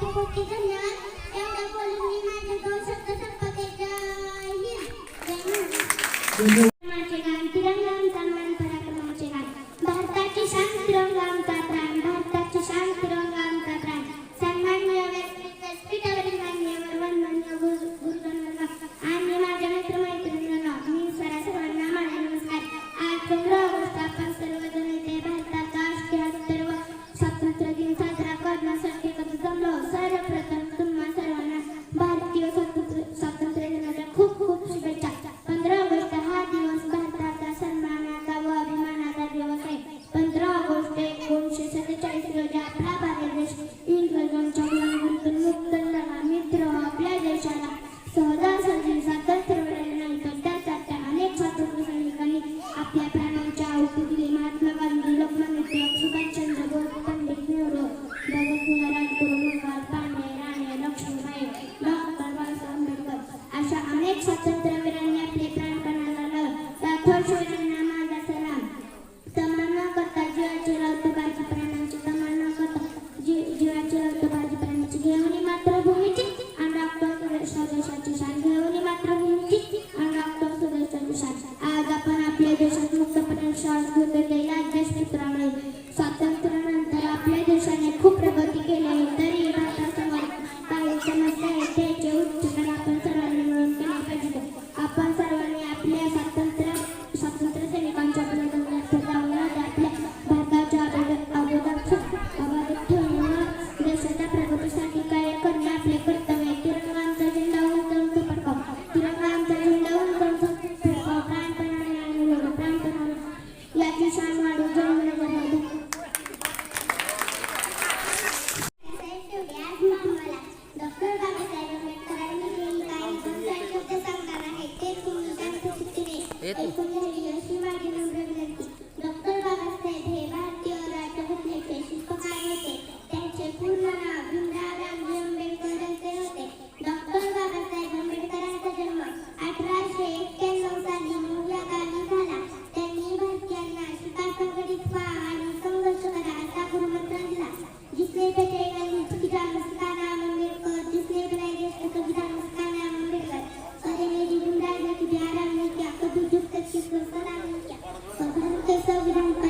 Thank you. serta so we don't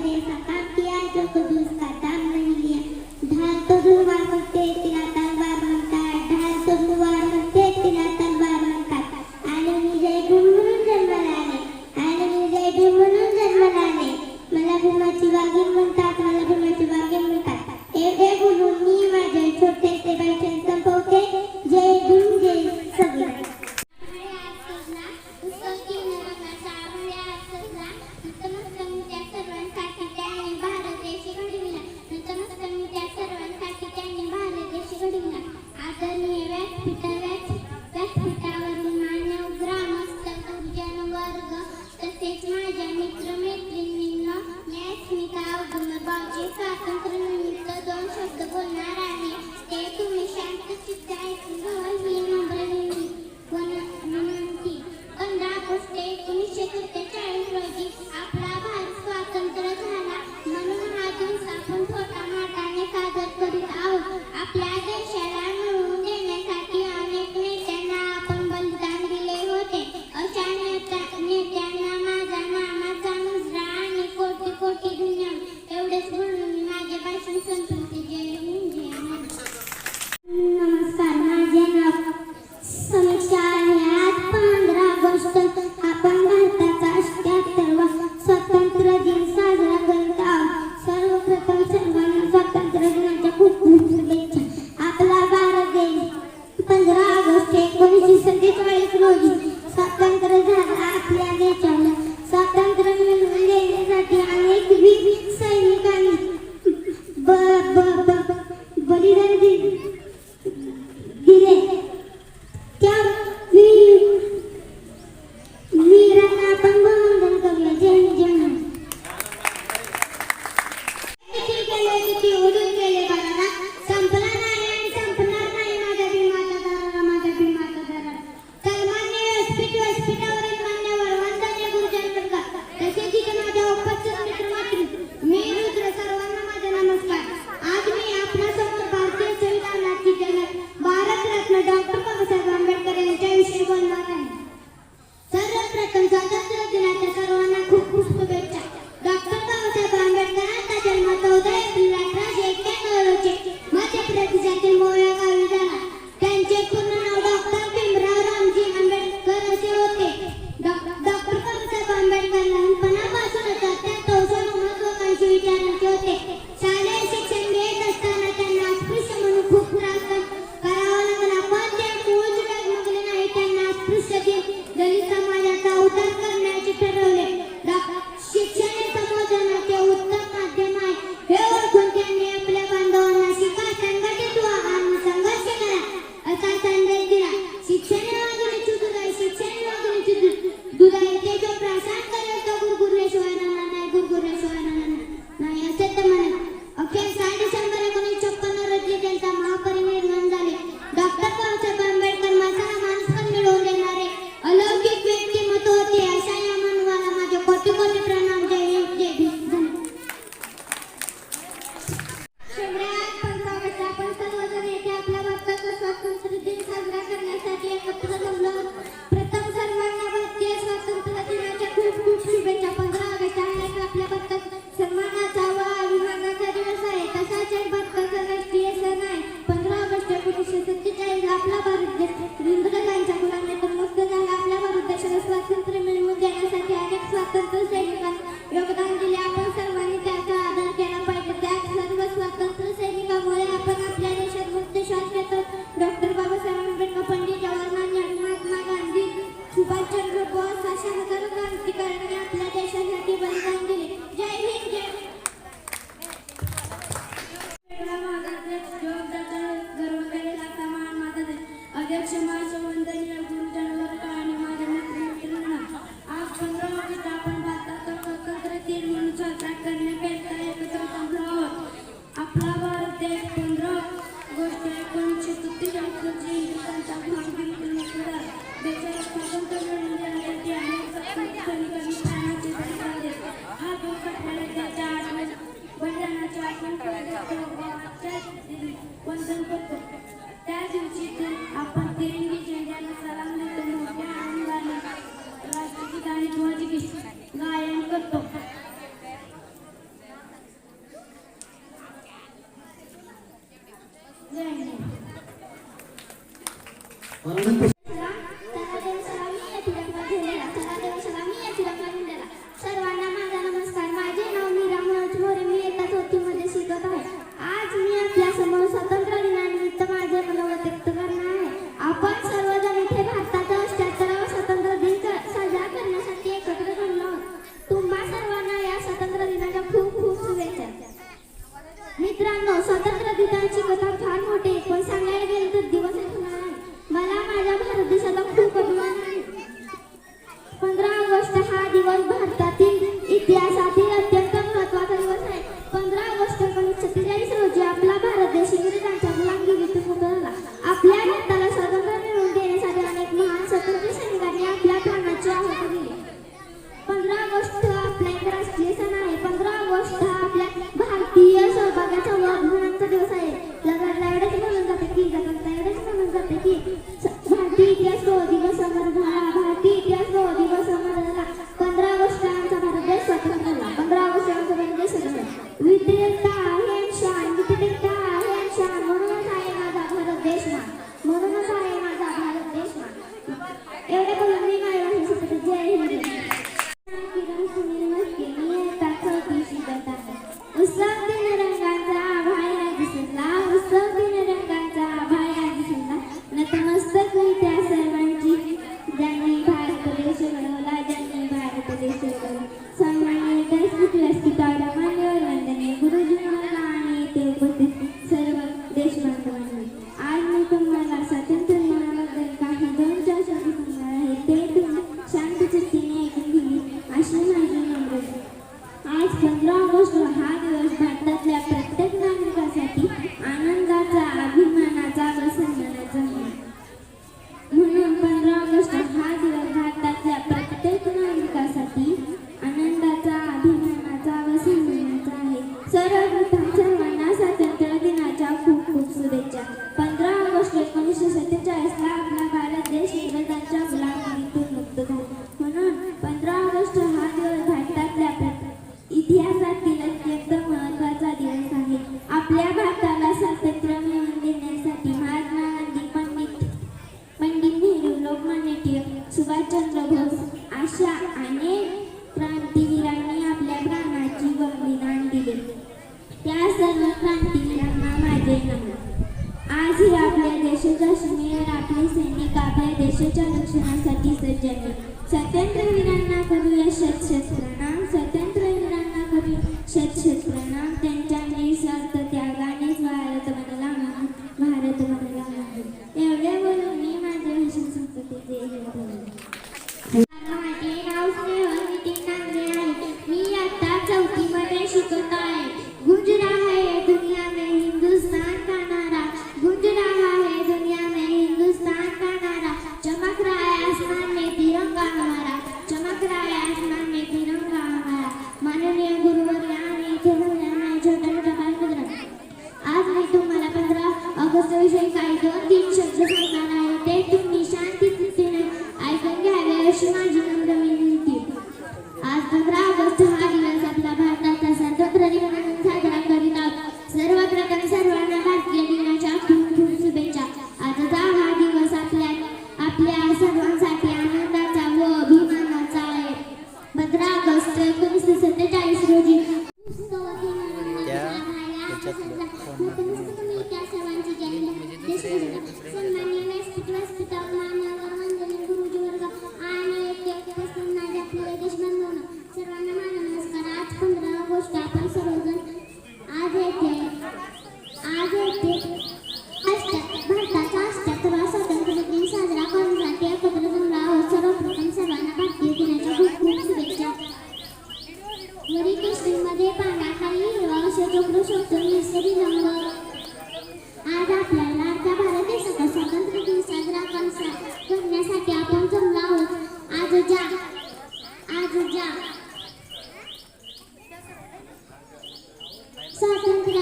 Second.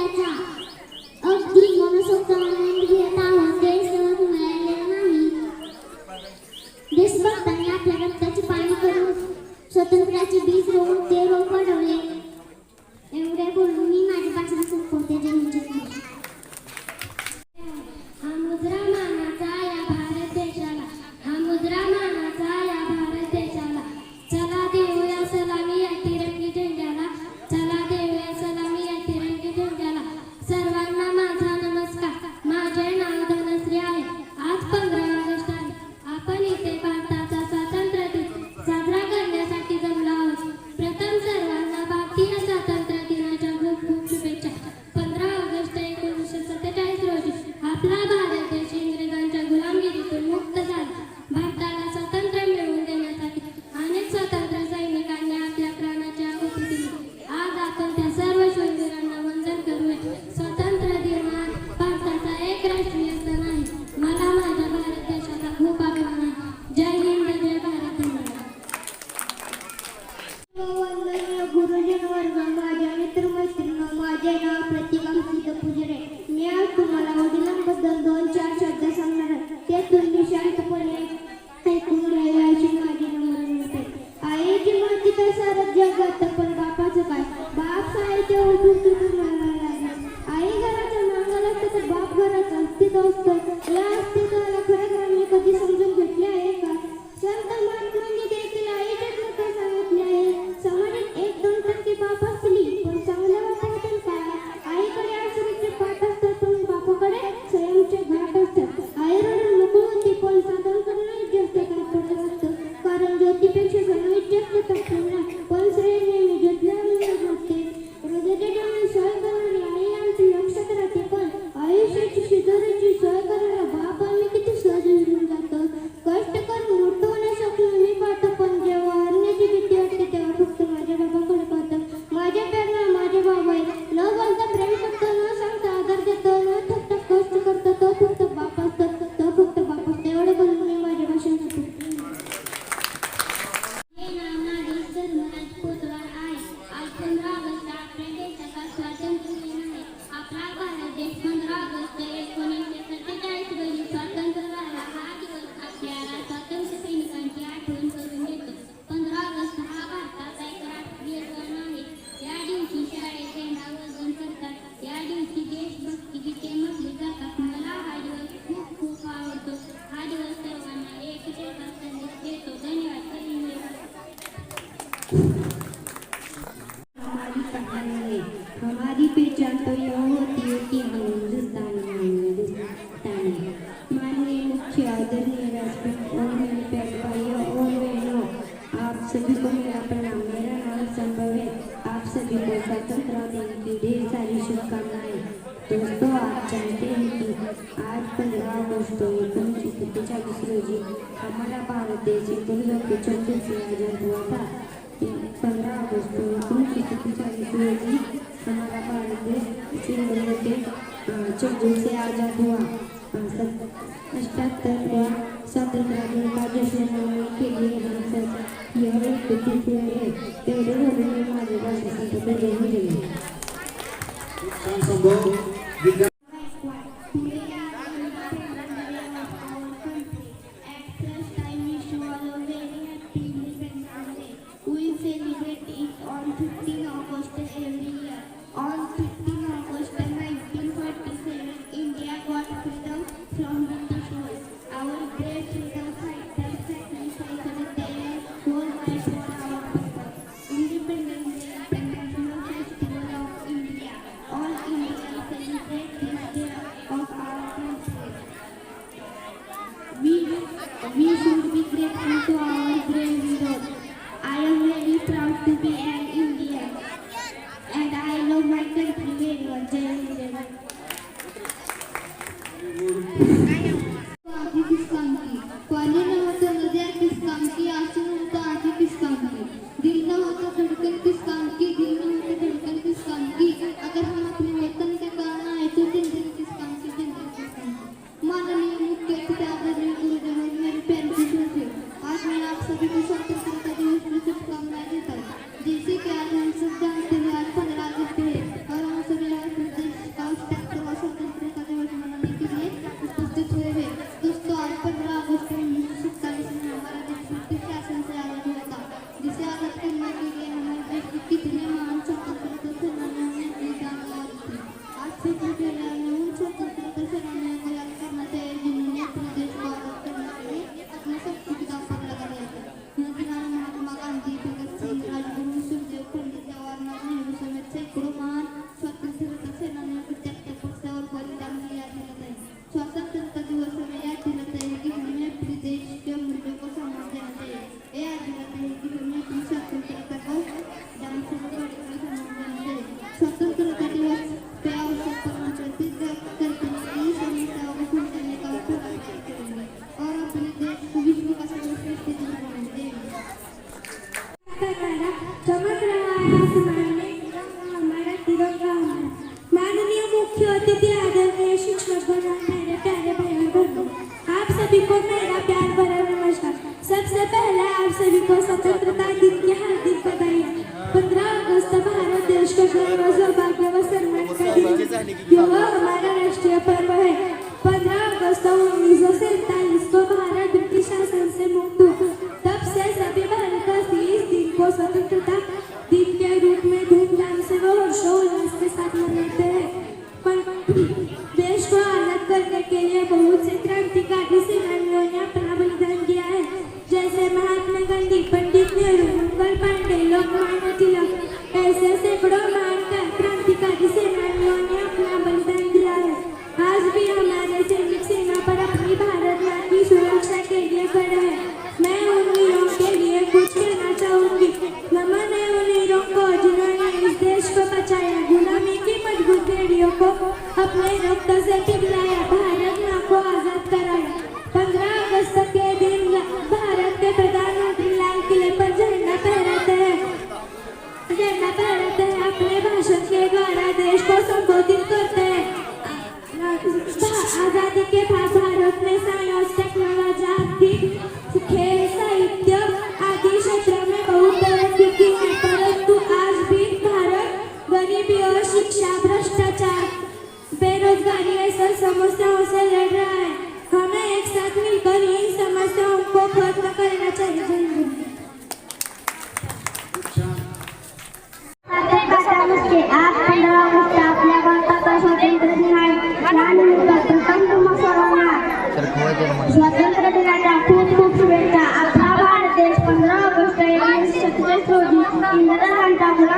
तीन बने होते चुप झुमसे अष्टात्तर व स्वातंत्र्याने कायदेशीर केली यह तेवढे म्हणून माझे भाषेसाठी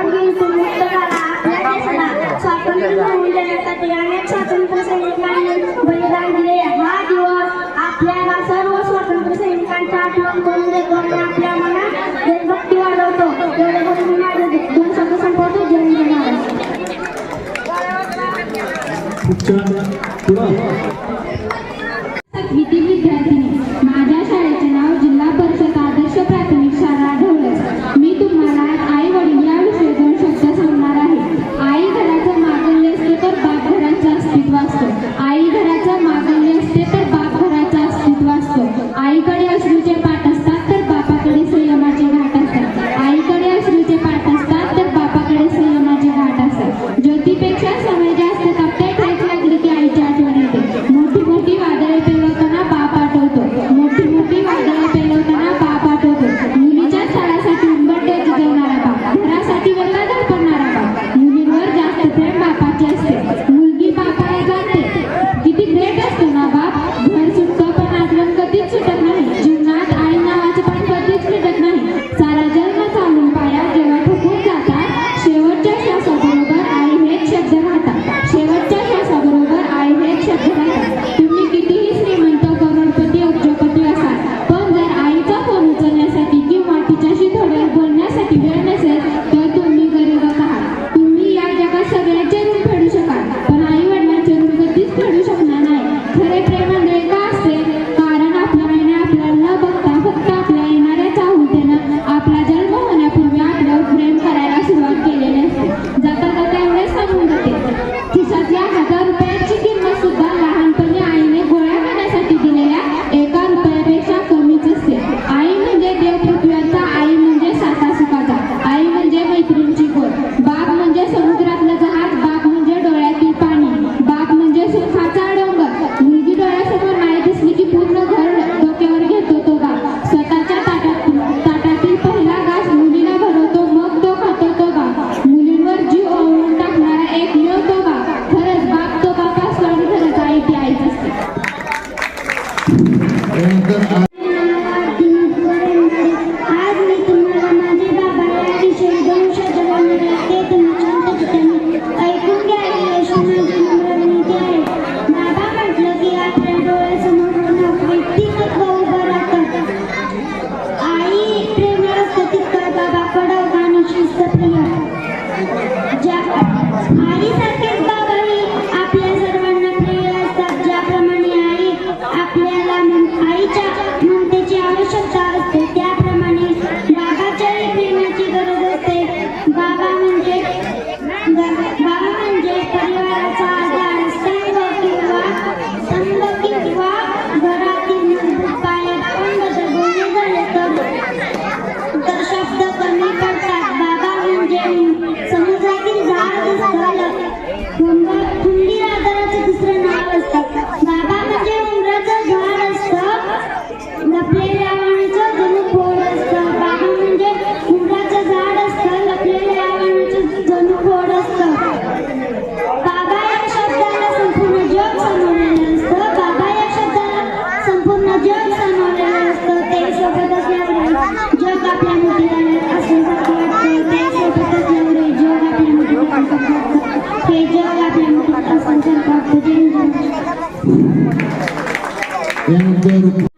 स्वातंत्र्यापासून मुक्त स्वातंत्र्य मिळवून देण्यासाठी अनेक स्वातंत्र्य सैनिकांनी सर्व स्वातंत्र्य सैनिकांची आठवण करून देतो आणि ஒவ்வொரு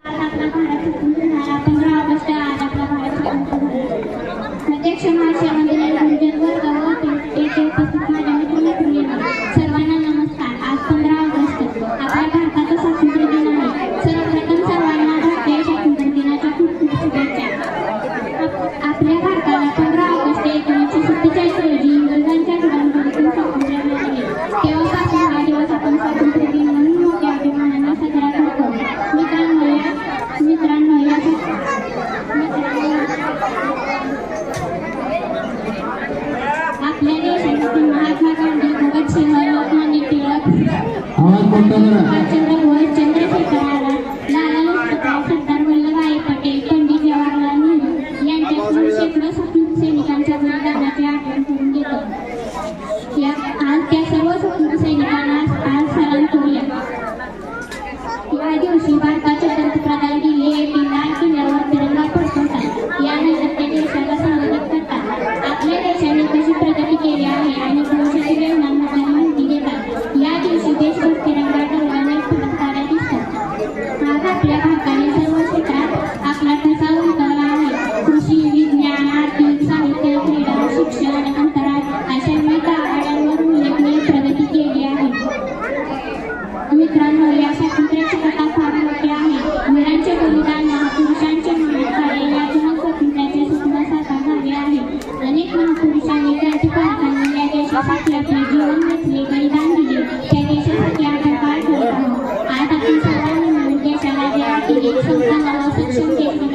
मित्रांनो या स्वातंत्र्याची कथा फार मोठी आहे. मुलांचे बलिदान पुरुषांच्या महाकार्य या जन स्वातंत्र्याचे स्वप्न साकार झाले आहे. अनेक महापुरुषांनी क्रांतिकारकांनी या देशासाठी आपले जीवन वेचले बलिदान दिले. त्या देशासाठी आपण काय करत आहोत? आज आपण सर्वांनी मिळून देशाला जे एक संस्थानाला सक्षम केले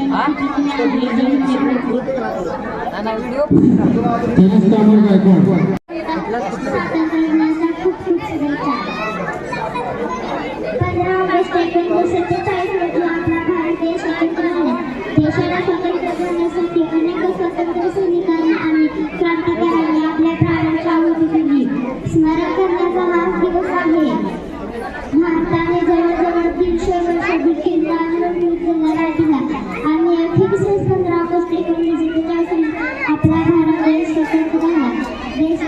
त्यांनीच त्यामुळे Thanks.